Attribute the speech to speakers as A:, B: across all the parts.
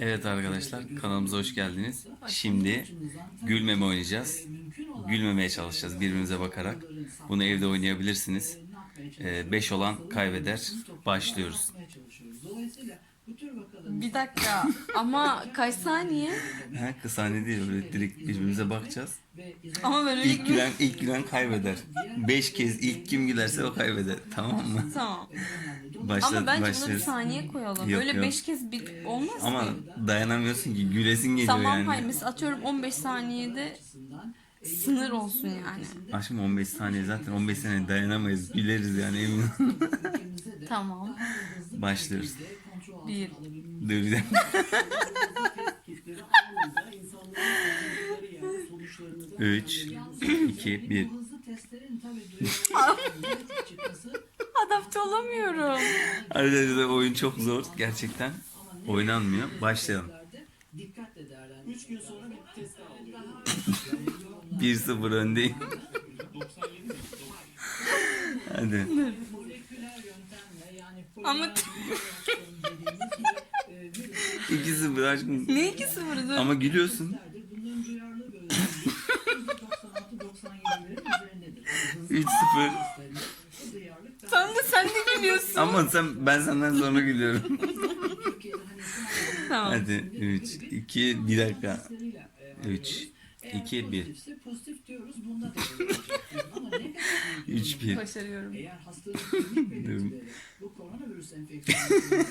A: Evet arkadaşlar kanalımıza hoş geldiniz. Şimdi gülmeme oynayacağız. Gülmemeye çalışacağız birbirimize bakarak. Bunu evde oynayabilirsiniz. 5 olan kaybeder. Başlıyoruz.
B: Bir dakika ama kaç saniye?
A: Ha, kısa değil öyle direkt birbirimize bakacağız.
B: Ama ben öyle
A: İlk gülen ilk gülen kaybeder. 5 kez ilk kim gülerse o kaybeder. Tamam mı?
B: Tamam.
A: Başla,
B: Ama bence buna bir saniye koyalım.
A: Yok,
B: Böyle
A: yok.
B: beş kez bir olmaz
A: Ama
B: ki.
A: dayanamıyorsun ki gülesin geliyor
B: Tamam
A: yani.
B: hayır mesela atıyorum 15 saniyede sınır olsun yani.
A: Aşkım 15 saniye zaten 15 saniye dayanamayız. Güleriz yani emin ol.
B: Tamam.
A: Başlıyoruz.
B: Bir.
A: Dur bir dakika. Üç, iki, bir.
B: Adapte olamıyorum.
A: Arkadaşlar oyun çok zor gerçekten. Oynanmıyor. Başlayalım.
C: Dikkatle değerlendirin. 3 gün sonra bir test daha oluyor.
A: 1-0 öndeyim. Hadi.
B: Ama
C: dediğimiz bir e, virüs
A: 2-0 aşkım.
B: ne ikisi burada?
A: Ama gülüyorsun.
C: bunların duyarlı bölümleri 96-97'lerin üzerindedir.
A: 3-0.
C: Duyarlılık daha
B: Sen de gülüyorsun.
A: Ama sen ben senden sonra gülüyorum.
B: Tamam.
A: Hadi 3, 2, bir dakika.
C: testleriyle, e,
A: 3, 2, 1.
C: pozitifse pozitif diyoruz. Bunda da böyle ama negatif
A: 3, 1.
B: Başarıyorum.
C: eğer belirtileri bu koronavirüs enfeksiyonu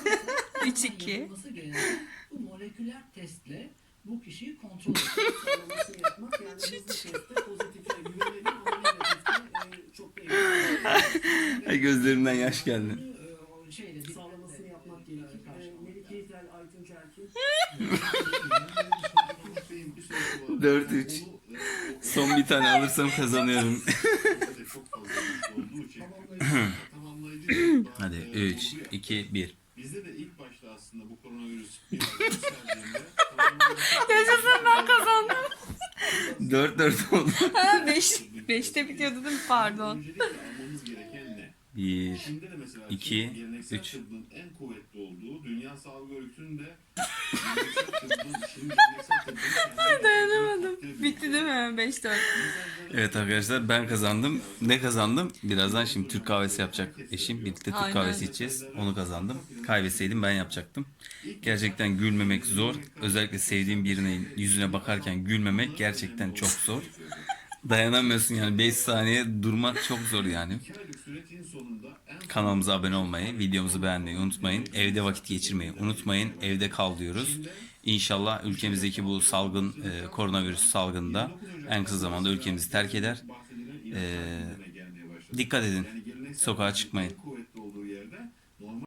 B: 3-2.
C: yapılması gereken bu moleküler testle bu kişiyi kontrol etmek, sağlamasını yapmak yani hızlı testte pozitife güvenelim ama negatifte e, çok da emin
A: gözlerimden yaş geldi.
C: e, şeyle sağlamasını yapmak gerekir. E, Melike İzel, Aytunç Erkin
A: 4, 3. Son bir tane alırsam kazanıyorum. Hadi
D: e,
A: 3, 2, 1.
D: Bizde de ilk başta aslında bu koronavirüs
B: Yaşasın ben kazandım.
A: 4, 4 oldu.
B: Ha 5. 5'te bitiyordu değil mi? Pardon.
D: öncelikle almamız gereken ne?
A: 1,
D: Şimdi de mesela
A: İki,
D: geleneksel
A: üç.
D: tıbbın en kuvvetli olduğu Dünya Sağlık Örgütü'nün de geleneksel tıbbın,
B: 5 4.
A: Evet arkadaşlar ben kazandım. Ne kazandım? Birazdan şimdi Türk kahvesi yapacak eşim. Birlikte Türk
B: Aynen.
A: kahvesi içeceğiz. Onu kazandım. Kaybetseydim ben yapacaktım. Gerçekten gülmemek zor. Özellikle sevdiğim birinin yüzüne bakarken gülmemek gerçekten çok zor. Dayanamıyorsun yani 5 saniye durmak çok zor yani. Kanalımıza abone olmayı, videomuzu beğenmeyi unutmayın. Evde vakit geçirmeyi unutmayın. Evde kal diyoruz. İnşallah ülkemizdeki bu salgın, e, koronavirüs salgında en kısa zamanda ülkemizi terk eder. E, dikkat edin. Sokağa çıkmayın.